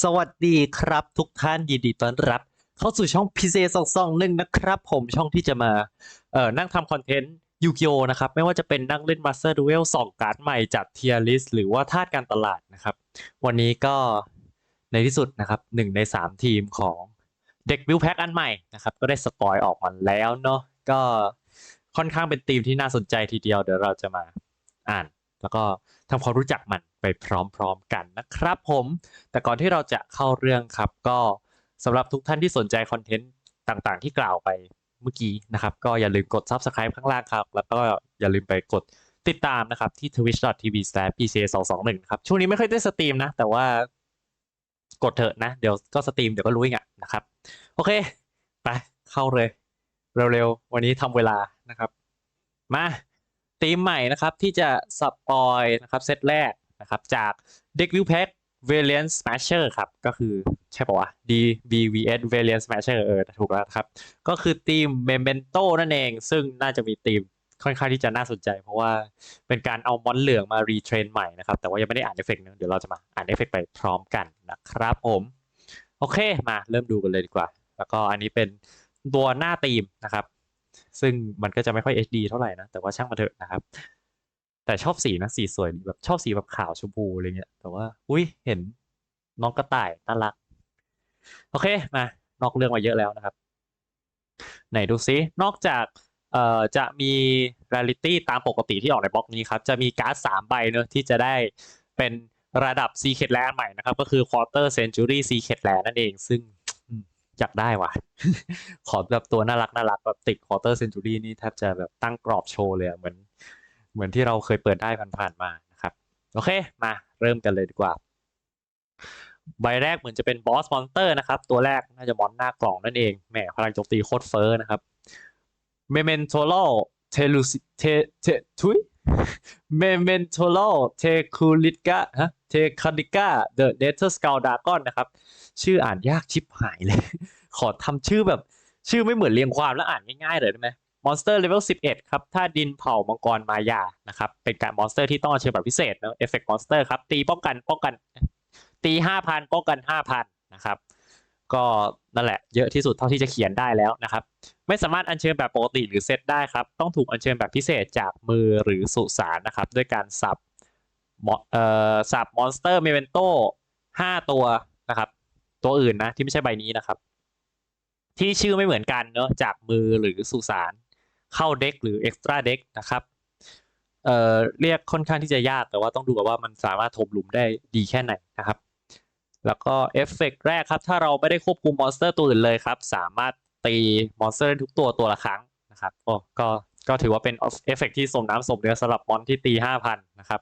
สวัสดีครับทุกท่านยินดีต้อนรับ เข้าสู่ช่องพีเซสองสองหนึ่งนะครับ ผมช่องที่จะมาเอ่อนั่งทำคอนเทนต์ยูกิโอนะครับ ไม่ว่าจะเป็นนั่งเล่นมาสเตอร์ดูเอลสองการ์ดใหม่จากเทียริสหรือว่าธาตุการตลาดนะครับ วันนี้ก็ในที่สุดนะครับหนึ่งในสามทีมของเด็กบิวแพ็กอันใหม่นะครับ ก็ได้สปอยออกมาแล้วเนาะก็ค่อนข้างเป็นทีมที่น่าสนใจทีเดียวเดี๋ยวเราจะมาอ่าน แล้วก็ทำความรู้จักมัน ไปพร้อมๆกันนะครับผม แต่ก่อนที่เราจะเข้าเรื่องครับ ก็สำหรับทุกท่านที่สนใจคอนเทนต์ต่างๆ ที่กล่าวไปเมื่อกี้นะครับ ก็อย่าลืมกด Subscribe ข้างล่างครับ แล้วก็อย่าลืมไปกดติดตามนะครับ ที่ twitch.tv/pca221 ครับ ช่วงนี้ไม่ค่อยได้สตรีมนะ แต่ว่ากดเถอะนะ เดี๋ยวก็สตรีมเดี๋ยวก็รู้เองอะนะครับ โอเค ไปเข้าเลย เร็วๆ วันนี้ทำเวลานะครับ มาธีมใหม่นะครับที่จะสปอยนะครับเซตแรก นะครับ จากเด็กวิวแพ็ก Variant Smasher ครับ ก็คือใช่ป่าวะ DBVS Variant Smasher เออถูกแล้วครับ ก็คือทีม Memento นั่นเอง ซึ่งน่าจะมีทีมค่อนข้างที่จะน่าสนใจ เพราะว่าเป็นการเอามอนเหลืองมารีเทรนใหม่นะครับ แต่ว่ายังไม่ได้อ่านเอฟเฟกต์นะเดี๋ยวเราจะมาอ่านเอฟเฟกต์ไปพร้อมกันนะครับผม โอเคมาเริ่มดูกันเลยดีกว่า แล้วก็อันนี้เป็นตัวหน้าทีมนะครับ ซึ่งมันก็จะไม่ค่อย HD เท่าไหร่นะ แต่ว่าช่างมาเถอะนะครับ แต่ชอบสีนะสีสวยดีแบบชอบสีแบบขาวชมพูอะไรเงี้ย แต่ว่า อุ้ยเห็นน้องกระต่ายน่ารัก โอเคมานอกเรื่องมาเยอะแล้วนะครับ ไหนดูซิ นอกจากเอ่อจะมี r ร r ลิตี้ตามปกติที่ออกในบล็อกนี้ครับ จะมีการ์ดสามใบเนอะที่จะได้เป็นระดับ Secret l a n ใหม่นะครับ ก็คือ Quarter Century Secret l a n นั่นเอง ซึ่งอยากได้ว่ะ ขอแบบตัวน่ารักน่ารักแบบติด Quarter Century นี่แทบจะแบบตั้งกรอบโชว์เลยเหมือน เหมือนที่เราเคยเปิดได้ผ่านๆมานะครับ โอเค มาเริ่มกันเลยดีกว่า ใบแรกเหมือนจะเป็นบอสมอนเตอร์นะครับ ตัวแรกน่าจะมอนหน้ากล่องนั่นเอง แหมพลังโจมตีโคตรเฟ้อนะครับเมเมนโทโลเทลูซิเทเททุยเมเมนโทโลเทคูลิกาฮะเทคาดิกาเดอะเดเทอร์สกาลดากอนนะครับ ชื่ออ่านยากชิบหายเลย ขอทำชื่อแบบ ชื่อไม่เหมือนเรียงความแล้วอ่านง่ายๆเลยได้ไหม มอนสเตอร์เลเวล11 ครับ ถ้าดินเผามังกรมายา นะครับ เป็นการมอนสเตอร์ที่ต้องเชิญแบบพิเศษเนอะเอฟเฟกต์มอนสเตอร์ครับ ตีป้องกัน ป้องกัน ตีห้าพันป้องกันห้าพันนะครับ ก็นั่นแหละ เยอะที่สุดเท่าที่จะเขียนได้แล้วนะครับ ไม่สามารถอัญเชิญแบบปกติหรือเซตได้ครับ ต้องถูกอัญเชิญแบบพิเศษจากมือหรือสุสานนะครับ ด้วยการสับมอเอ่อสับมอนสเตอร์เมเวนโตห้าตัวนะครับ ตัวอื่นนะที่ไม่ใช่ใบนี้นะครับ ที่ชื่อไม่เหมือนกันเนอะจากมือหรือสุสาน เข้าเด็กหรือเอ็กซ์ตร้าเด็กนะครับเอ่อเรียกค่อนข้างที่จะยากแต่ว่าต้องดูกันว่ามันสามารถถมหลุมได้ดีแค่ไหนนะครับ แล้วก็เอฟเฟกต์แรกครับ ถ้าเราไม่ได้ควบคุมมอนสเตอร์ตัวอื่นเลยครับ สามารถตีมอนสเตอร์ได้ทุกตัวตัวละครั้งนะครับโอ้ก็ก็ถือว่าเป็นเอฟเฟกต์ที่สมน้ำสมเนื้อสำหรับมอนที่ตีห้าพันนะครับ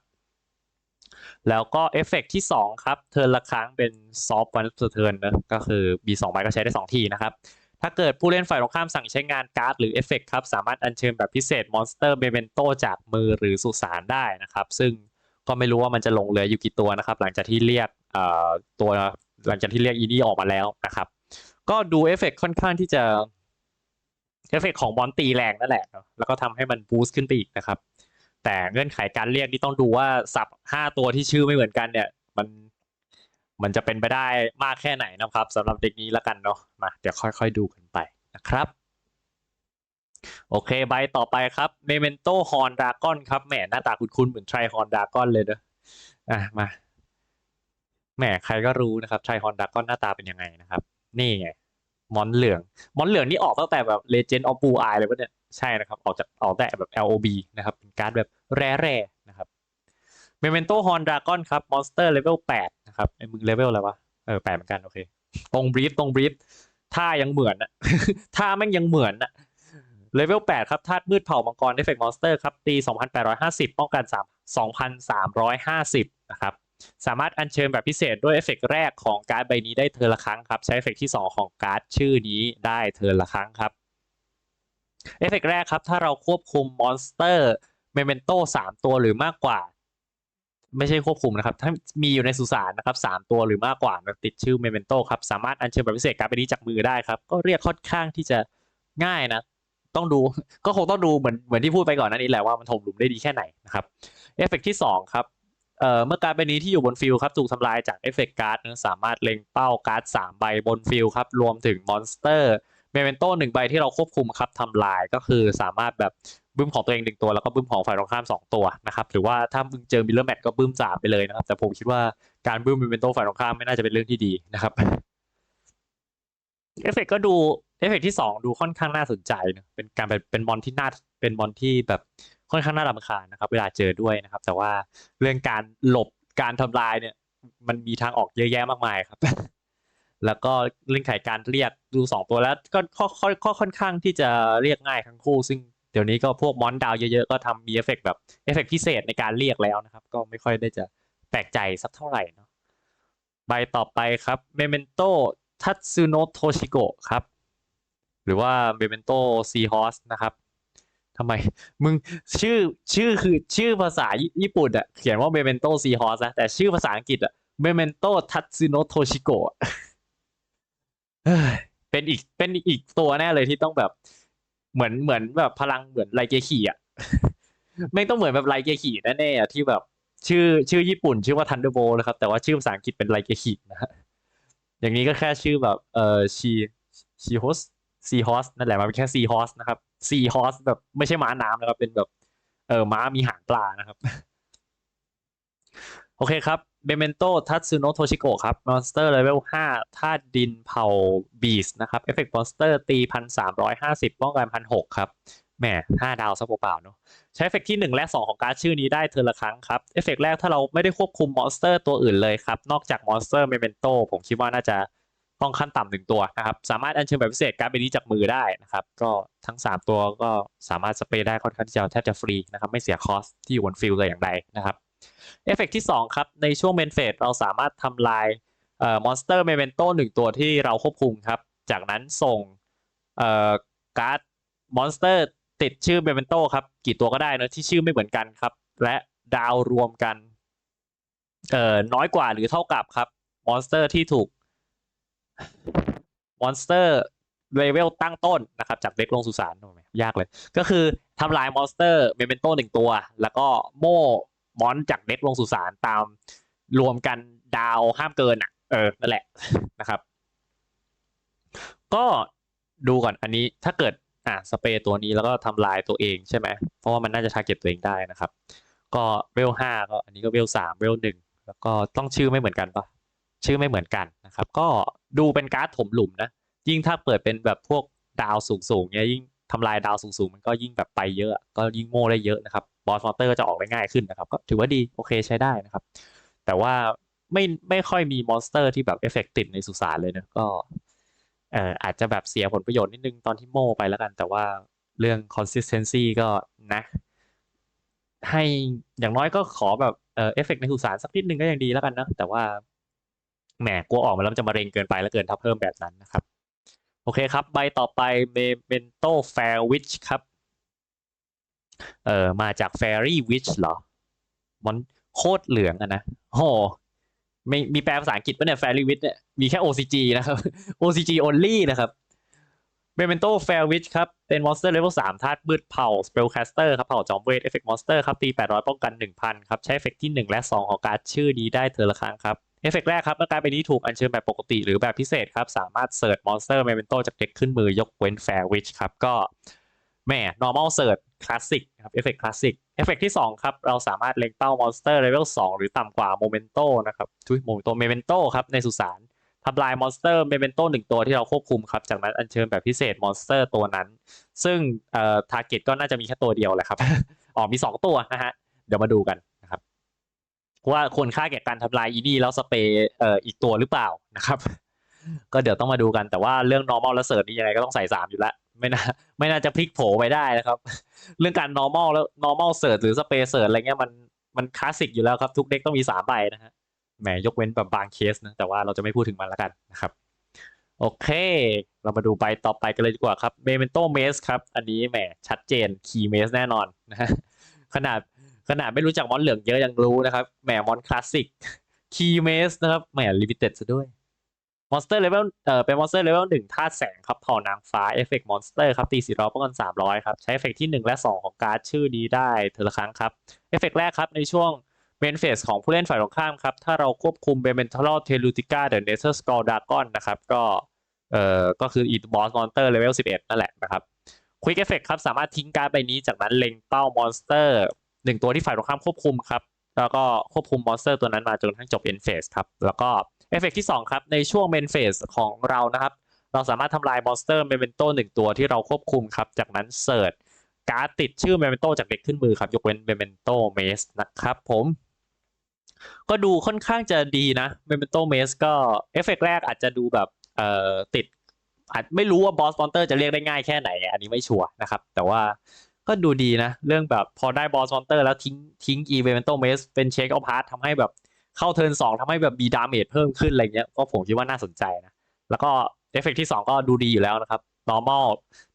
แล้วก็เอฟเฟกต์ที่สองครับ เทิร์นละครั้งเป็นซอฟต์วันเทิร์นนะก็คือมีสองใบก็ใช้ได้สองทีนะครับ ถ้าเกิดผู้เล่นฝ่ายตรงข้ามสั่งใช้งานการ์ดหรือเอฟเฟกต์ครับ สามารถอัญเชิญแบบพิเศษมอนสเตอร์เบเ e นโตจากมือหรือสุสานได้นะครับ ซึ่งก็ไม่รู้ว่ามันจะลงเหลืออยู่กี่ตัวนะครับ หลังจากที่เรียกตัวหลังจากที่เรียกอีนี่ออกมาแล้วนะครับ ก็ดูเอฟเฟกต์ค่อนข้างที่จะเอฟเฟกต์ของมอนตีแรงนั่นแหละ แล้วก็ทำให้มันบูสต์ขึ้นไปอีกนะครับ แต่เงื่อนไขการเรียกนี่ต้องดูว่าสับห้าตัวที่ชื่อไม่เหมือนกันเนี่ย มัน มันจะเป็นไปได้มากแค่ไหนนะครับสำหรับเด็กนี้แล้วกันเนาะมาเดี๋ยวค่อยๆดูกันไปนะครับ โอเคใบต่อไปครับเมเมนโตฮอนดากอนครับแหมหน้าตาคุ้นๆเหมือนไทรฮอนดากอนเลยเนอะอะมาแหมใครก็รู้นะครับไทรฮอนดากอนหน้าตาเป็นยังไงนะครับ นี่ไงมอนเหลืองมอนเหลืองนี่ออกตั้งแต่แบบเลเจนด์อ Blue Eye เลยวะเนี่ยใช่นะครับ ออกจากออกแต่แบบ LOB นะครับเป็นการ์ดแบบแร่ๆนะครับ Memento Horn Dragon ครับมอ Monster Level 8 นะครับไอ้มึงเลเวลอะไรวะเออแปดเหมือนกันโอเคตรงบรีฟตรงบรีฟท่ายังเหมือนอะท่าแม่งยังเหมือนอะเลเวลแปดครับธาตุมืดเผ่ามังกรเอฟเฟกต์มอนสเตอร์ครับ ตีสองพันแปดร้อยห้าสิบป้องกันสามสองพันสามร้อยห้าสิบนะครับ สามารถอัญเชิญแบบพิเศษด้วยเอฟเฟกต์แรกของการ์ดใบนี้ได้เทอละครั้งครับ ใช้เอฟเฟกต์ที่สองของการ์ดชื่อนี้ได้เทอละครั้งครับเอฟเฟกต์แรกครับ ถ้าเราควบคุมมอนสเตอร์เมเมนโตสามตัวหรือมากกว่า ไม่ใช่ควบคุมนะครับ ถ้ามีอยู่ในสุสานนะครับสามตัวหรือมากกว่าติดชื่อเมเมนโตครับสามารถอัญเชิญแบบพิเศษการ์ดใบนี้จากมือได้ครับ ก็เรียกค่อนข้างที่จะง่ายนะต้องดูก็คงต้องดูเหมือนเหมือนที่พูดไปก่อนน้านี้แหละว่ามันถมหลุมได้ดีแค่ไหนนะครับเอฟเฟกต์ที่สองครับเอ่อเมื่อการ์ดใบนี้ที่อยู่บนฟิลครับถูกทำลายจากเอฟเฟกต์การ์ดสามารถเล็งเป้าการ์ดสามใบบนฟิลครับรวมถึงมอนสเตอร์เมเมนโตหนึ่งใบที่เราควบคุมครับทำลายก็คือสามารถแบบ บึ้มของตัวเองหนึ่งตัวแล้วก็บึ้มของฝ่ายตรงข้ามสองตัวนะครับหรือว่าถ้ามึงเจอมิลเลอร์แมทก็บึ้มสามไปเลยนะครับ แต่ผมคิดว่าการบึ้มเมเมนโตฝ่ายตรงข้ามไม่น่าจะเป็นเรื่องที่ดีนะครับเอฟเฟกต์ก็ดูเอฟเฟกต์ที่สองดูค่อนข้างน่าสนใจนะเป็นการเป็นเป็นมอนที่น่าเป็นมอนที่แบบค่อนข้างน่ารำคาญนะครับ เวลาเจอด้วยนะครับ แต่ว่าเรื่องการหลบการทำลายเนี่ย มันมีทางออกเยอะแยะมากมายครับ แล้วก็เรื่องไขการเรียกดูสองตัวแล้วก็ข้อข้อข้อค่อนข้างที่จะเรียกง่ายทั้งคู่ ซึ่ง เดี๋ยวนี้ก็พวกมอนดาวเยอะๆ ก็ทำมีเอฟเฟกต์แบบเอฟเฟกต์พิเศษในการเรียกแล้วนะครับ ก็ไม่ค่อยได้จะแปลกใจสักเท่าไหร่เนาะใบต่อไปครับเมเมนโตทัตสึโนโทชิโกะครับ หรือว่าเมเมนโตซีฮอสนะครับทำไม มึงชื่อชื่อคือชื่อภาษาญี่ปุ่นอะเขียนว่าเมเมนโตซีฮอสนะ แต่ชื่อภาษาอังกฤษอะเมเมนโตทัตสึโนโทชิโกะเฮ้ยเป็นอีกเป็นอีกตัวแน่เลยที่ต้องแบบ เหมือนเหมือนแบบพลังเหมือนไรเกคีอะไม่ต้องเหมือนแบบไรเกคีแน่ๆอะที่แบบ ชื่อชื่อญี่ปุ่น ชื่อว่าทันเดอร์โบนะครับ แต่ว่าชื่อภาษาอังกฤษเป็นไรเกคีนะฮะอย่างนี้ก็แค่ชื่อแบบเอ่อชีชีฮอสซีฮอสนั่นแหละมันเป็นแค่ซีฮอสนะครับซีฮอสแบบไม่ใช่ม้าน้ำนะครับ เป็นแบบ เออม้ามีหางปลานะครับ โอเคครับ เบเมนโตทัตสึโนโทชิโกะครับมอนสเตอร์เลเวล5ธาตุดินเผาบีสนะครับเอฟเฟกต์มอนสเตอร์ตีพันสามร้อยห้าสิบป้องกันพันหกครับแหมห้าดาวซะเปล่าๆเนาะใช้เอฟเฟกต์ที่ 1 และ 2 ของการ์ดชื่อนี้ได้เทอละครั้งครับเอฟเฟกต์แรกถ้าเราไม่ได้ควบคุมมอนสเตอร์ตัวอื่นเลยครับ นอกจากมอนสเตอร์เมเมนโตผมคิดว่าน่าจะต้องขั้นต่ำหนึ่งตัวนะครับ สามารถอัญเชิญแบบพิเศษการ์ดใบนี้จากมือได้นะครับ ก็ทั้ง 3 ตัวก็สามารถสเปรย์ได้ค่อนข้างที่จะแทบจะฟรีนะครับ ไม่เสียคอสที่อยู่บนฟิลเลยอย่างใดนะครับ เอฟเฟกต์ที่ 2 ครับ ในช่วงเมนเฟสเราสามารถทำลายมอนสเตอร์เมเมนโต้หนึ่งตัวที่เราควบคุมครับ จากนั้นส่งการ์ดมอนสเตอร์ติดชื่อเมเมนโต้ครับ กี่ตัวก็ได้นะที่ชื่อไม่เหมือนกันครับ และดาวรวมกันเอ่อน้อยกว่าหรือเท่ากับครับมอนสเตอร์ที่ถูกมอนสเตอร์เลเวลตั้งต้นนะครับ จากเด็กลงสุสานโอ้ยยากเลย ก็คือทำลายมอนสเตอร์เมเมนโต้หนึ่งตัว แล้วก็โม่ มอนจากเด็กลงสุสานตามรวมกันดาวห้ามเกินอะ เออนั่นแหละนะครับ ก็ดูก่อนอันนี้ถ้าเกิดอะสเปรย์ตัวนี้แล้วก็ทำลายตัวเองใช่ไหมเพราะว่ามันน่าจะทาร์เก็ตตัวเองได้นะครับ ก็เวลห้าก็อันนี้ก็เวลสามเวลหนึ่งแล้วก็ต้องชื่อไม่เหมือนกันปะชื่อไม่เหมือนกันนะครับ ก็ดูเป็นการ์ดถมหลุมนะยิ่งถ้าเปิดเป็นแบบพวกดาวสูงๆเนี่ยยิ่งทำลายดาวสูงๆ มันก็ยิ่งแบบไปเยอะ ก็ยิ่งโม่ได้เยอะนะครับ อสมอเตอร์จะออกได้ง่ายขึ้นนะครับ ก็ถือว่าดีโอเคใช้ได้นะครับ แต่ว่าไม่ไม่ค่อยมีมอนสเตอร์ที่แบบเอฟเฟกติดในสุสานเลยนะก็เอ่ออาจจะแบบเสียผลประโยชน์นิดนึงตอนที่โม่ไปแล้วกัน แต่ว่าเรื่อง consistency ก็นะ ให้อย่างน้อยก็ขอแบบเออเอฟเฟกในสุสานสักนิดนึงก็ยังดีแล้วกันนะแต่ว่าแหมกลัวออกมาแล้วจะมาเร็งเกินไปแล้วเกินถ้าเพิ่มแบบนั้นนะครับ โอเคครับ ใบต่อไปเมเมนโตแฟร์วิชครับ เออมาจากแฟรี่วิชเหรอมันโคตรเหลืองอะนะโหไม่มีแปลภาษาอังกฤษปะเนี่ยแฟรี่วิชเนี่ยมีแค่ OCG นะครับ OCG only นะครับเมเมนโตแฟร์วิชครับ เป็นมอนสเตอร์เลเวล3ธาตุมืดเผาสเปลแคสเตอร์ครับ เผาจอมเวท เอฟเฟกต์มอนสเตอร์ครับ ตี800ป้องกัน1,000ครับ ใช้เอฟเฟกต์ที่1และ2ของการดชื่อนี้ได้เทอละครั้งครับ เอฟเฟกต์แรกครับเมื่อการดใบนี้ถูกอัญเชิญแบบปกติหรือแบบพิเศษครับ สามารถเสิร์ชมอนสเตอร์เมเมนโตจากเด็กขึ้นมือยกเว้นแฟร์วิชครับ ก็แม่ normal search classic นะ คลาสสิกครับเอฟเฟกต์ classic เอฟเฟกต์ที่ 2 ครับ เราสามารถเล็งเป้ามอนสเตอร์เลเวล2หรือต่ำกว่าโมเมนโตนะครับทุยโมเมนโตเมเมนโตครับในสุสานทำลายมอนสเตอร์เมเมนโตหนึ่งตัวที่เราควบคุมครับ จากนั้นอัญเชิญแบบพิเศษมอนสเตอร์ตัวนั้น ซึ่งเอ่อทาร์เก็ตก็น่าจะมีแค่ตัวเดียวแหละครับ อ๋อมี 2 ตัวนะฮะ เดี๋ยวมาดูกันนะครับว่าควรค่าแก่การทำลายอีนี่แล้วสเปย์เอ่ออีกตัวหรือเปล่านะครับ ก็เดี๋ยวต้องมาดูกันแต่ว่าเรื่อง normal และ search นี่ยังไงก็ต้องใส่สามอยู่แล้ว ไม่น่าไม่น่าจะพลิกโผไปได้นะครับ เรื่องการ normal แล้ว normal search หรือ space search อะไรเงี้ยมันมันคลาสสิกอยู่แล้วครับทุกเด็กต้องมีสามใบนะฮะแหมยกเว้นแบบบางเคสนะแต่ว่าเราจะไม่พูดถึงมันแล้วกันนะครับโอเค เรามาดูใบต่อไปกันเลยดีกว่าครับ Memento Maze ครับ อันนี้แหมชัดเจน Key Maze แน่นอนนะฮะขนาดขนาดไม่รู้จักมอนเหลืองเยอะยังรู้นะครับแหมมอนคลาสสิก Key Maze นะครับแหมลิมิเต็ดซะด้วย มอนสเตอร์เลเวลเอ่อเป็นมอนสเตอร์เลเวลหนึ่งธาตุแสงครับเผ่านางฟ้าเอฟเฟกต์มอนสเตอร์ครับตีสี่ร้อยป้องกันสามร้อยครับ ใช้เอฟเฟกต์ที่หนึ่งและสองของการ์ดชื่อนี้ได้เทอละครั้งครับเอฟเฟกต์แรกครับในช่วงเมนเฟสของผู้เล่นฝ่ายตรงข้ามครับ ถ้าเราควบคุมเบเมนทัลเทลูติก้าเดอะเนเธอร์สกอร์ดากอนนะครับ ก็เอ่อก็คืออีทบอสมอนสเตอร์เลเวล11นั่นแหละนะครับควิกเอฟเฟกต์ครับสามารถทิ้งการ์ดใบนี้จากนั้นเล็งเป้ามอนสเตอร์หนึ่งตัวที่ฝ่ายตรงข้ามควบคุมครับแล้วก็ควบคุมมอนสเตอร์ตัวนั้นมาจนกระทั่งจบเอ็นเฟสครับแล้วก็ เอฟเฟกที่ 2 ครับ ในช่วงเมนเฟสของเรานะครับ เราสามารถทำลายมอนสเตอร์เมเมนโต้หนึ่งตัวที่เราควบคุมครับ จากนั้นเสิร์ชการ์ดติดชื่อเมเมนโต้จากเด็กขึ้นมือครับ ยกเว้นเมเมนโต้เมสนะครับผม ก็ดูค่อนข้างจะดีนะเมเมนโต้เมสก็เอฟเฟกแรกอาจจะดูแบบเอ่อติดอาจไม่รู้ว่าบอสมอนเตอร์จะเรียกได้ง่ายแค่ไหน อันนี้ไม่ชัวร์นะครับ แต่ว่าก็ดูดีนะ เรื่องแบบพอได้บอสมอนเตอร์แล้วทิ้งทิ้งอีเวนโตเมสเป็นเช็คเอาพาร์ททำให้แบบ เข้าเทิร์นสองทำให้แบบมีดาเมจเพิ่มขึ้นอะไรเงี้ยก็ผมคิดว่าน่าสนใจนะแล้วก็เอฟเฟกที่ 2 ก็ดูดีอยู่แล้วนะครับ normal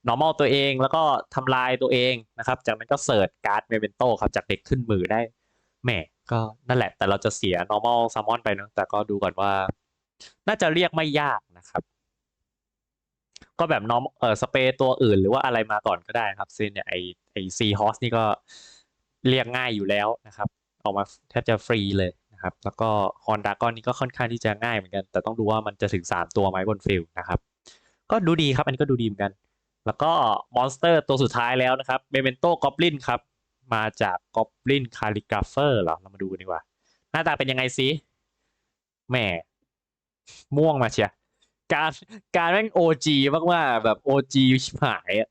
normal ตัวเองแล้วก็ทำลายตัวเองนะครับ จากนั้นก็เสิร์ชการ์ดเมเมนโตครับจากเด็กขึ้นมือได้แหมก็นั่นแหละ แต่เราจะเสีย normal summon ไปเนอะแต่ก็ดูก่อนว่า น่าจะเรียกไม่ยากนะครับ ก็แบบน้องเออสเปรย์ตัวอื่นหรือว่าอะไรมาก่อนก็ได้ครับซึ่งเนี่ยไอไอซีฮอสนี่ก็เรียกง่ายอยู่แล้วนะครับ ออกมาแทบจะฟรีเลย นะครับ แล้วก็ฮอนดากอนนี่ก็ค่อนข้างที่จะง่ายเหมือนกัน แต่ต้องดูว่ามันจะถึง 3 ตัวไหมบนฟิลนะครับ ก็ดูดีครับอันนี้ก็ดูดีเหมือนกัน แล้วก็มอนสเตอร์ตัวสุดท้ายแล้วนะครับเมเมนโตกอบลินครับ มาจากกอบลินคาลิกราฟเฟอร์เหรอ เรามาดูกันดีกว่า หน้าตาเป็นยังไงซิแหมม่วงมาเชียการการแม่งโอจีมากๆแบบโอจีชิบหายอะ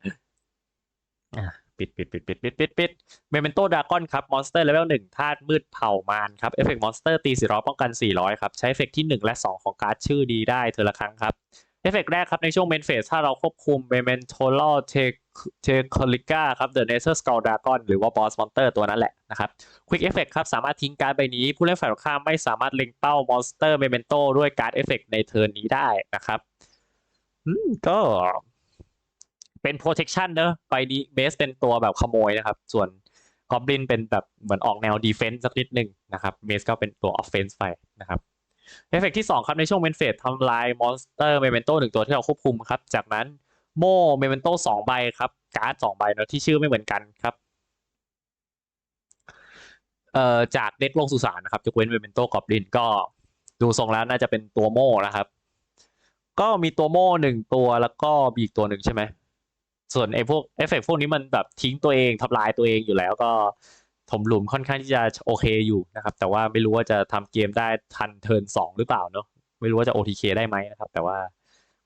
ปิดปิดปิดปิดปิดปิดปิดเมเมนโตดากอนครับมอนสเตอร์เลเวลหนึ่งธาตุมืดเผ่ามารครับเอฟเฟกต์มอนสเตอร์ตี400ป้องกัน400ครับ ใช้เอฟเฟกต์ที่1และ2ของการ์ดชื่อดีได้เทอละครั้งครับเอฟเฟกต์แรกครับ ในช่วงเมนเฟสถ้าเราควบคุมเมเมนโทลเทเทคอลิก้าครับเดอะเนเธอร์สกอลดากอนหรือว่าบอสมอนเตอร์ตัวนั้นแหละนะครับควิกเอฟเฟกครับ สามารถทิ้งการ์ดใบนี้ ผู้เล่นฝ่ายตรงข้ามไม่สามารถเล็งเป้ามอนสเตอร์เมเมนโตด้วยการ์ดเอฟเฟกในเทิร์นนี้ได้นะครับอืมก็ เป็น protection เนอะไปดีเบสเป็นตัวแบบขโมยนะครับ ส่วน Goblin เป็นแบบเหมือนออกแนว defense สักนิดหนึ่งนะครับเบสก็เป็นตัว offense ไปนะครับเอฟเฟกที่ 2 ครับ ในช่วงเมนเฟสทำลายมอนสเตอร์เมเมนโตหนึ่งตัวที่เราควบคุมครับ จากนั้นโมเมเมนโตสองใบครับ การ์ดสองใบเนอะที่ชื่อไม่เหมือนกันครับเอ่อจากเด็กลงสุสานนะครับยกเว้นเมเมนโตกอบลินก็ดูทรงแล้วน่าจะเป็นตัวโม่นะครับ ก็มีตัวโม่หนึ่งตัวแล้วก็มีอีกตัวหนึ่งใช่ไหม ส่วนไอ้พวกเอฟเฟกพวกนี้มันแบบทิ้งตัวเองทำลายตัวเองอยู่แล้วก็ถมหลุมค่อนข้างที่จะโอเคอยู่นะครับ แต่ว่าไม่รู้ว่าจะทำเกมได้ทันเทิร์นสองหรือเปล่าเนอะไม่รู้ว่าจะ OTK ได้ไหมนะครับ แต่ว่า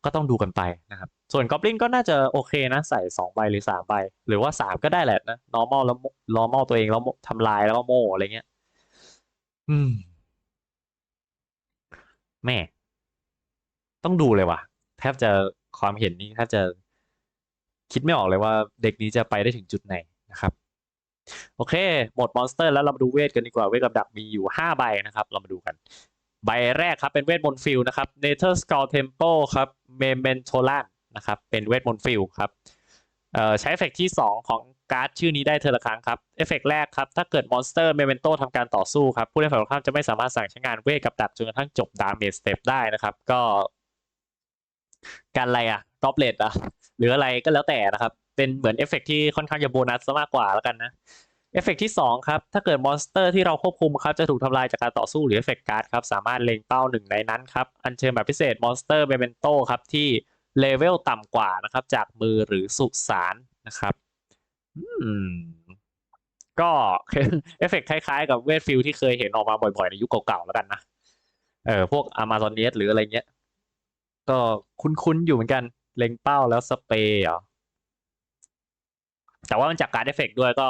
ก็ต้องดูกันไปนะครับ ส่วนกอบลินก็น่าจะโอเคนะ ใส่สองใบหรือสามใบ หรือว่าสามก็ได้แหละนะ normal แล้ว normal ตัวเองแล้วทำลายแล้วก็โม่อะไรเงี้ย อืม แม่ ต้องดูเลยว่ะ แทบจะความเห็นนี้แทบจะ คิดไม่ออกเลยว่าเด็กนี้จะไปได้ถึงจุดไหนนะครับ โอเค หมดมอนสเตอร์แล้วเรามาดูเวทกันดีกว่า เวทกับดักมีอยู่ 5 ใบนะครับ เรามาดูกัน ใบแรกครับเป็นเวทมนต์ฟิลนะครับ Nether Skull Temple ครับ Mementolan นะครับเป็นเวทมนต์ฟิลครับใช้เอฟเฟกที่ 2 ของการ์ดชื่อนี้ได้เทอละครั้งครับเอฟเฟกแรกครับ ถ้าเกิดมอนสเตอร์เมเมนโตทำการต่อสู้ครับ ผู้เล่นฝ่ายตรงข้ามจะไม่สามารถสั่งใช้งานเวทกับดักจนกระทั่งจบดาเมจสเต็ปได้นะครับ ก็ การอะไรอะดอปเลตอะ หรืออะไรก็แล้วแต่นะครับ เป็นเหมือนเอฟเฟกที่ค่อนข้างจะโบนัสมากกว่าแล้วกันนะเอฟเฟกที่ 2 ครับ ถ้าเกิดมอนสเตอร์ที่เราควบคุมครับจะถูกทำลายจากการต่อสู้หรือเอฟเฟกการ์ดครับ สามารถเล็งเป้าหนึ่งในนั้นครับ อัญเชิญแบบพิเศษมอนสเตอร์เมเมนโตครับ ที่เลเวลต่ำกว่านะครับ จากมือหรือสุสานนะครับก็เอฟเฟกคล้ายๆ กับเวทฟิลที่เคยเห็นออกมาบ่อยๆ ในยุคเก่าๆแล้วกันนะ เออพวก Amazon n e s หรืออะไรเงี้ย ก็คุ้นๆอยู่เหมือนกัน เล็งเป้าแล้วสเปรย์เหรอแต่ว่ามันจากการเอฟเฟกด้วยก็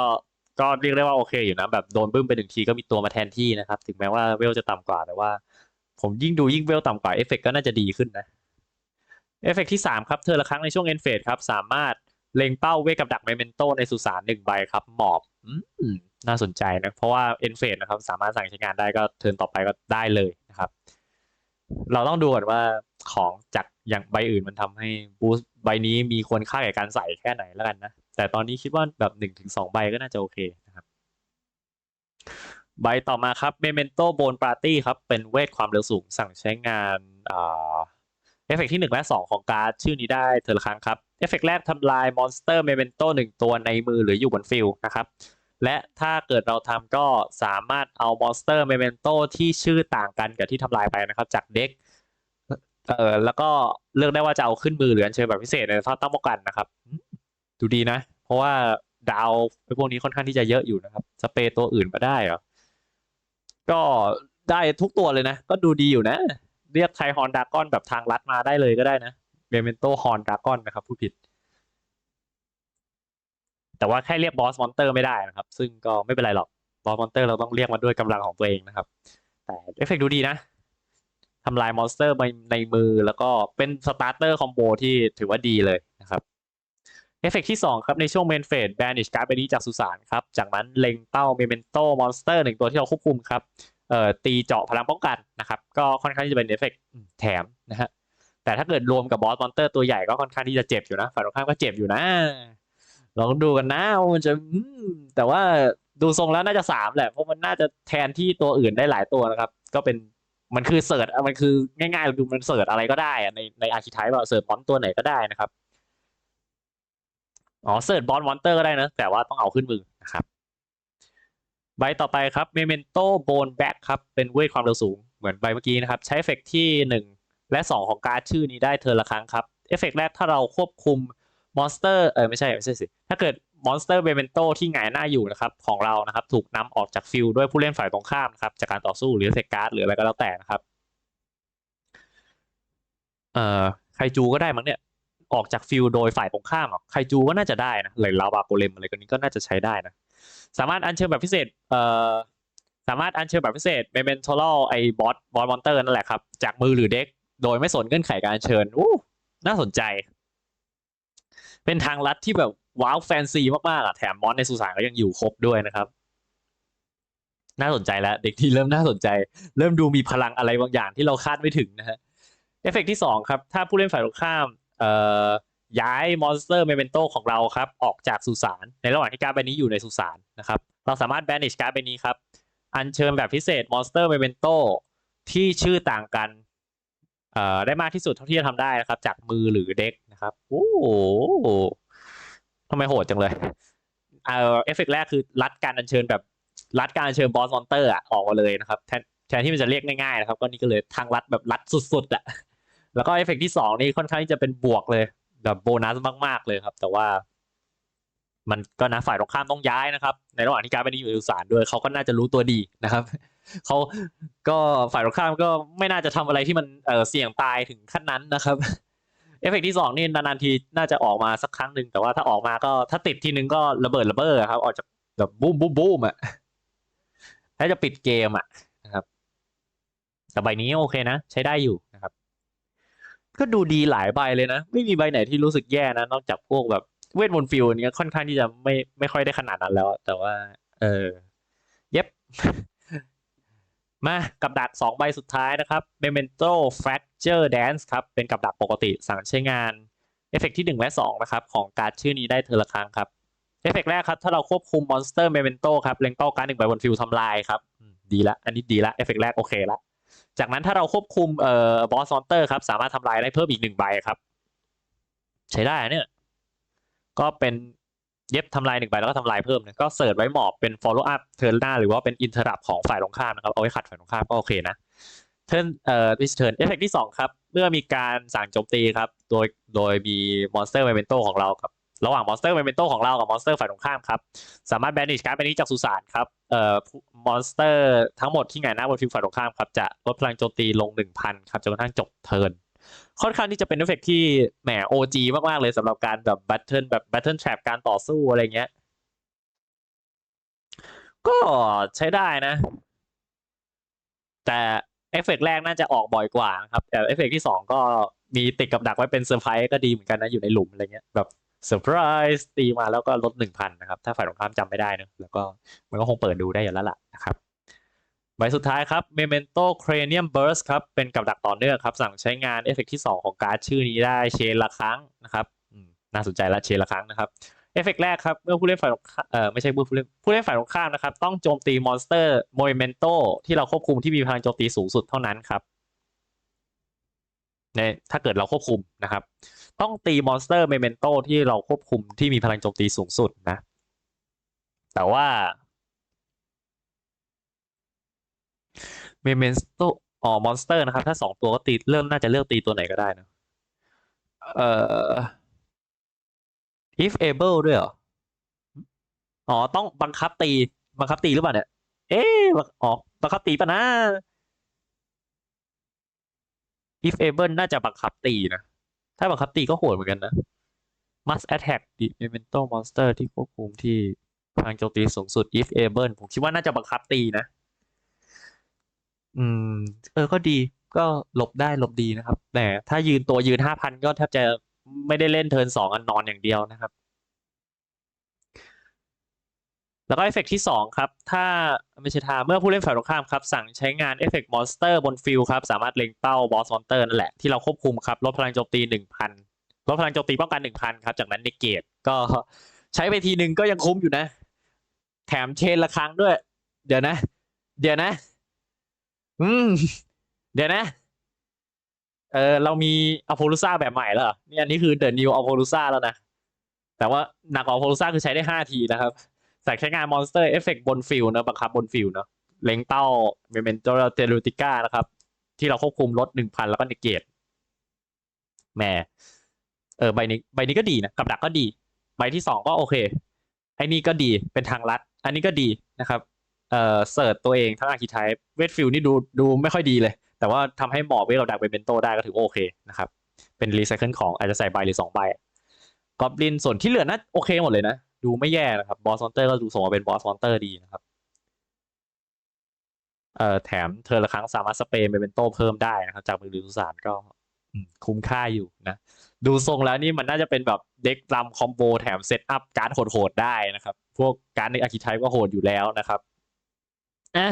ก็เรียกได้ว่าโอเคอยู่นะ แบบโดนบึ้มไปหนึ่งทีก็มีตัวมาแทนที่นะครับ ถึงแม้ว่าเวลจะต่ำกว่าแต่ว่า ผมยิ่งดูยิ่งเวลต่ำกว่าเอฟเฟกก็น่าจะดีขึ้นนะเอฟเฟกที่ 3 ครับเธอละครั้งในช่วงเอนเฟสครับสามารถเล็งเป้าเวกับดักเมเมนโตในสุสานหนึ่งใบครับ หมอบน่าสนใจนะ เพราะว่าเอนเฟสนะครับ สามารถสั่งใช้งานได้ก็เทิร์นต่อไปก็ได้เลยนะครับ เราต้องดูก่อนว่าของจาก อย่างใบอื่นมันทำให้บูสต์ใบนี้มีควรค่าแก่การใส่แค่ไหนแล้วกันนะ แต่ตอนนี้คิดว่าแบบหนึ่งถึงสองใบก็น่าจะโอเคนะครับ ใบต่อมาครับ Memento Bone Party ครับ เป็นเวทความเร็วสูงสั่งใช้งานเอฟเฟกที่ 1 และ 2 ของการ์ดชื่อนี้ได้เทอละครั้งครับ เอฟเฟกแรกทำลายมอนสเตอร์เมเมนโตหนึ่งตัวในมือหรืออยู่บนฟิลนะครับและถ้าเกิดเราทำก็สามารถเอามอนสเตอร์เมเมนโตที่ชื่อต่างกันกับที่ทำลายไปนะครับ จากเด็ก เออแล้วก็เลือกได้ว่าจะเอาขึ้นมือหรืออัญเชิญแบบพิเศษในท่าตั้งป้องกันนะครับ ดูดีนะ เพราะว่าดาวไอพวกนี้ค่อนข้างที่จะเยอะอยู่นะครับ สเปรย์ตัวอื่นมาได้เหรอ ก็ได้ทุกตัวเลยนะ ก็ดูดีอยู่นะ เรียกไทฮอนดากอนแบบทางลัดมาได้เลยก็ได้นะเบเมนโตฮอนดากอนนะครับ ผู้ผิด แต่ว่าแค่เรียกบอสมอนเตอร์ไม่ได้นะครับ ซึ่งก็ไม่เป็นไรหรอกบอสมอนเตอร์เราต้องเรียกมาด้วยกำลังของตัวเองนะครับ แต่เอฟเฟกต์ดูดีนะ ทำลายมอนสเตอร์ในมือ แล้วก็เป็นสตาร์เตอร์คอมโบที่ถือว่าดีเลยนะครับเอฟเฟกต์ที่ 2 ครับ ในช่วงเมนเฟสแบนิชการ์ดใบนี้จากสุสานครับ จากนั้นเล็งเป้าเมเมนโตมอนสเตอร์หนึ่งตัวที่เราควบคุมครับเอ่อตีเจาะพลังป้องกันนะครับ ก็ค่อนข้างที่จะเป็นเอฟเฟกต์แถมนะฮะแต่ถ้าเกิดรวมกับบอสมอนสเตอร์ตัวใหญ่ก็ค่อนข้างที่จะเจ็บอยู่นะฝ่ายตรงข้ามก็เจ็บอยู่นะลองดูกันนะว่ามันจะแต่ว่าดูทรงแล้วน่าจะสามแหละเพราะมันน่าจะแทนที่ตัวอื่นได้หลายตัวนะครับ ก็เป็น มันคือเสิร์ชมันคือง่ายๆดูมันเสิร์ชอะไรก็ได้ในในอาร์คิไทป์แบบเสิร์ชมอนตัวไหนก็ได้นะครับอ๋อเสิร์ชบอลมอนเตอร์ก็ได้นะ แต่ว่าต้องเอาขึ้นมือนะครับ ใบต่อไปครับ Memento Bone Back ครับ เป็นเวทความเร็วสูงเหมือนใบเมื่อกี้นะครับ ใช้เอฟเฟกต์ที่หนึ่งและสองของการ์ดชื่อนี้ได้เทอร์ละครั้งครับ เอฟเฟกต์แรกถ้าเราควบคุมมอนสเตอร์เออไม่ใช่ ไม่ใช่สิ ถ้าเกิด มอนสเตอร์เบเมนโตที่หงายหน้าอยู่นะครับของเรานะครับ ถูกนำออกจากฟิลด้วยผู้เล่นฝ่ายตรงข้ามนะครับ จากการต่อสู้หรือเซกการ์ดหรืออะไรก็แล้วแต่นะครับ เอ่อไคจูก็ได้มั้งเนี่ยออกจากฟิลด์โดยฝ่ายตรงข้ามอะไคจูก็น่าจะได้นะเลยลาวาโกเลมอะไรกันนี้ก็น่าจะใช้ได้นะ สามารถอัญเชิญแบบพิเศษเอ่อสามารถอัญเชิญแบบพิเศษเมเมนโทลไอ้บอสบอสมอนเตอร์นั่นแหละครับจากมือหรือเด็ก โดยไม่สนเงื่อนไขการอัญเชิญอู้น่าสนใจ เป็นทางลัดที่แบบ ว้าวแฟนซีมากๆอะแถมมอนในสุสานก็ยังอยู่ครบด้วยนะครับ น่าสนใจแล้ว เด็กที่เริ่มน่าสนใจ เริ่มดูมีพลังอะไรบางอย่างที่เราคาดไม่ถึงนะฮะเอฟเฟกต์ที่สองครับ ถ้าผู้เล่นฝ่ายตรงข้ามเอ่อย้ายมอนสเตอร์เมเมนโตของเราครับ ออกจากสุสาน ในระหว่างที่การ์ดใบนี้อยู่ในสุสานนะครับ เราสามารถแบนิชการ์ดใบนี้ครับ อัญเชิญแบบพิเศษมอนสเตอร์เมเมนโตที่ชื่อต่างกันเอ่อได้มากที่สุดเท่าที่จะทำได้นะครับ จากมือหรือเด็กนะครับ โอ้โห ทำไมโหดจังเลยเอ่อเอฟเฟกต์แรกคือรัดการอัญเชิญแบบรัดการอัญเชิญบอสมอนเตอร์อะออกมาเลยนะครับแทนแทนที่มันจะเรียกง่ายๆนะครับ ก็นี่ก็เลยทางรัดแบบรัดสุดๆอะแล้วก็เอฟเฟกต์ที่สองนี่ค่อนข้างที่จะเป็นบวกเลย แบบโบนัสมากๆเลยครับ แต่ว่า มันก็นะฝ่ายตรงข้ามต้องย้ายนะครับ ในระหว่างที่การไปนี้อยู่ในสุสานด้วยเขาก็น่าจะรู้ตัวดีนะครับเขาก็ฝ่ายตรงข้ามก็ไม่น่าจะทำอะไรที่มันเออเสี่ยงตายถึงขั้นนั้นนะครับ เอฟเฟกต์ที่สองนี่นานๆทีน่าจะออกมาสักครั้งหนึ่งแต่ว่าถ้าออกมาก็ถ้าติดทีนึงก็ระเบิดระเบ้อครับ ออกจากแบบบูมบูมบูมอะถ้าจะปิดเกมอะนะครับแต่ใบนี้โอเคนะ ใช้ได้อยู่นะครับ ก็ดูดีหลายใบเลยนะ ไม่มีใบไหนที่รู้สึกแย่นะ นอกจากพวกแบบเวทมนต์ฟิลอันนี้ค่อนข้างที่จะไม่ไม่ค่อยได้ขนาดนั้นแล้ว แต่ว่า เออ เย็บ มากับดักสองใบสุดท้ายนะครับ Memento Fracture Dance ครับ เป็นกับดักปกติสั่งใช้งานเอฟเฟกที่ 1 และ 2 นะครับ ของการ์ดชื่อนี้ได้เทอละครั้งครับเอฟเฟกแรกครับ ถ้าเราควบคุมมอนสเตอร์เมเมนโตครับเล็งเป้าการ์ดหนึ่งใบบนฟิลทำลายครับ ดีละ อันนี้ดีละเอฟเฟกแรกโอเคละ จากนั้นถ้าเราควบคุมเอ่อบอสมอนเตอร์ครับ สามารถทำลายได้เพิ่มอีกหนึ่งใบครับ ใช้ได้เนี่ย ก็เป็น เย็บทำลายหนึ่งใบแล้วก็ทำลายเพิ่มนะก็เสิร์ชไว้หมอบเป็น follow up เทิร์นหน้าหรือว่าเป็น interrupt ของฝ่ายตรงข้ามนะครับเอาไว้ขัดฝ่ายตรงข้ามก็โอเคนะเทิร์นเอ่อ this turn เอฟเฟกที่สองครับเมื่อมีการสั่งโจมตีครับโดยโดยมี monster memento ของเราครับระหว่าง monster memento ของเรากับ monster ฝ่ายตรงข้ามครับสามารถ banish การ์ดใบนี้จากสุสานครับเอ่อ monster ทั้งหมดที่หงหน้าบนฟิลฝ่ายตรงข้ามครับจะลดพลังโจมตีลง 1,000ครับจนกระทั่งจบเทิร์น ค่อนข้างที่จะเป็นเอฟเฟกต์ที่แหม OG มากๆเลยสำหรับการแบบแบทเทิลแบบแบทเทิลแทรปการต่อสู้อะไรเงี้ย ก็ใช้ได้นะ แต่เอฟเฟกต์แรกน่าจะออกบ่อยกว่านะครับ แต่เอฟเฟกต์ที่สองก็มีติดกับดักไว้เป็นเซอร์ไพรส์ก็ดีเหมือนกันนะอยู่ในหลุมอะไรเงี้ยแบบเซอร์ไพรส์ตีมาแล้วก็ลดหนึ่งพันนะครับ ถ้าฝ่ายตรงข้ามจำไม่ได้นะแล้วก็มันก็คงเปิดดูได้อยู่แล้วล่ะนะครับ ใบสุดท้ายครับ Memento Cranium Burst ครับ เป็นกับดักต่อเนื่องครับ สั่งใช้งานเอฟเฟกที่ 2 ของการ์ดชื่อนี้ได้เชนละครั้งนะครับน่าสนใจละเชนละครั้งนะครับเอฟเฟกแรกครับ เมื่อผู้เล่นฝ่ายตรงข้ามเออไม่ใช่ผู้เล่นผู้เล่นฝ่ายตรงข้ามนะครับ ต้องโจมตีมอนสเตอร์โมเมนโตที่เราควบคุมที่มีพลังโจมตีสูงสุดเท่านั้นครับในถ้าเกิดเราควบคุมนะครับ ต้องตีมอนสเตอร์เมเมนโตที่เราควบคุมที่มีพลังโจมตีสูงสุดนะ แต่ว่า เมเมนโตอ๋อมอนสเตอร์นะครับ ถ้าสองตัวก็ตีเริ่มน่าจะเลือกตีตัวไหนก็ได้นะเอ่อ if able ด้วยเหรอ อ๋อ ต้องบังคับตี บังคับตีหรือเปล่าเนี่ย เอ๊ะอ๋อบังคับตีปะนะ if able น่าจะบังคับตีนะ ถ้าบังคับตีก็โหดเหมือนกันนะ must attack the elemental monster ที่ควบคุมที่พลังโจมตีสูงสุด if able ผมคิดว่าน่าจะบังคับตีนะ อืม เออ ก็ดี ก็หลบได้หลบดีนะครับ แต่ถ้ายืนตัวยืนห้าพันก็แทบจะไม่ได้เล่นเทิร์นสองอันนอนอย่างเดียวนะครับ แล้วก็เอฟเฟกต์ที่สองครับ ถ้าไม่ใช่ทาเมื่อผู้เล่นฝ่ายตรงข้ามครับ สั่งใช้งานเอฟเฟกต์มอนสเตอร์บนฟิลครับ สามารถเล็งเป้าบอสมอนสเตอร์นั่นแหละ ที่เราควบคุมครับ ลดพลังโจมตีหนึ่งพันลดพลังโจมตีป้องกันหนึ่งพันครับ จากนั้นเนเกตก็ใช้ไปทีหนึ่งก็ยังคุ้มอยู่นะ แถมเชนละครั้งด้วย เดี๋ยวนะ เดี๋ยวนะ อืม เดี๋ยวนะ เออเรามีอโพลูซ่าแบบใหม่แล้วเหรอนี่อันนี้คือเด e ะนิวอโพลูซ่าแล้วนะ แต่ว่าหนักกว่าอโพลูซ่าคือใช้ได้ห้าทีนะครับสั่งใช้งานมอนสเตอร์เอฟเฟกบนฟิลนะบังคับบนฟิลเนาะเล็งเป้าเมเมนโตเตลูติก้านะครับ ที่เราควบคุมลดหนึ่งพันแล้วก็เนเกตแหมเออใบนี้ใบนี้ก็ดีนะกับดักก็ดี ใบที่สองก็โอเคไอ้นี่ก็ดีเป็นทางลัด อันนี้ก็ดีนะครับ เอ่อเสิร์ชตัวเองทั้งอาร์คิไทป์เวทฟิลนี่ดูดูไม่ค่อยดีเลย แต่ว่าทำให้หมอบเวทเราดักเป็นเบนโตได้ก็ถือโอเคนะครับ เป็นรีไซเคิลของอาจจะใส่ใบหรือสองใบกอบลินส่วนที่เหลือน่าโอเคหมดเลยนะ ดูไม่แย่นะครับบอสมอนเตอร์ก็ดูส่งมาเป็นบอสมอนเตอร์ดีนะครับเอ่อแถมเธอละครั้งสามารถสเปรย์เบนโตเพิ่มได้นะครับ จากมือหรือสุสานก็คุ้มค่าอยู่นะ ดูทรงแล้วนี่มันน่าจะเป็นแบบเด็กรำคอมโบแถมเซตอัพการ์ดโหดๆได้นะครับ พวกการ์ดในอาร์คิไทป์ก็โหดอยู่แล้วนะครับ อะ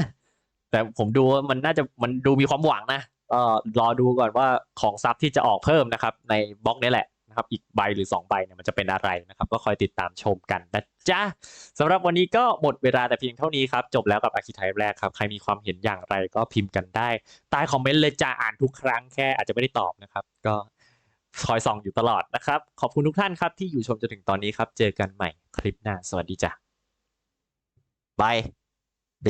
แต่ผมดูว่ามันน่าจะมันดูมีความหวังนะก็รอดูก่อนว่าของซับที่จะออกเพิ่มนะครับ ในบล็อกนี้แหละนะครับ อีกใบหรือสองใบเนี่ยมันจะเป็นอะไรนะครับ ก็คอยติดตามชมกันนะจ๊ะสำหรับวันนี้ก็หมดเวลาแต่เพียงเท่านี้ครับ จบแล้วกับอาร์คิไทป์แรกครับ ใครมีความเห็นอย่างไรก็พิมพ์กันได้ใต้คอมเมนต์เลยจะอ่านทุกครั้งแค่อาจจะไม่ได้ตอบนะครับ ก็คอยส่องอยู่ตลอดนะครับ ขอบคุณทุกท่านครับที่อยู่ชมจนถึงตอนนี้ครับ เจอกันใหม่คลิปหน้า สวัสดีจ้ะบาย B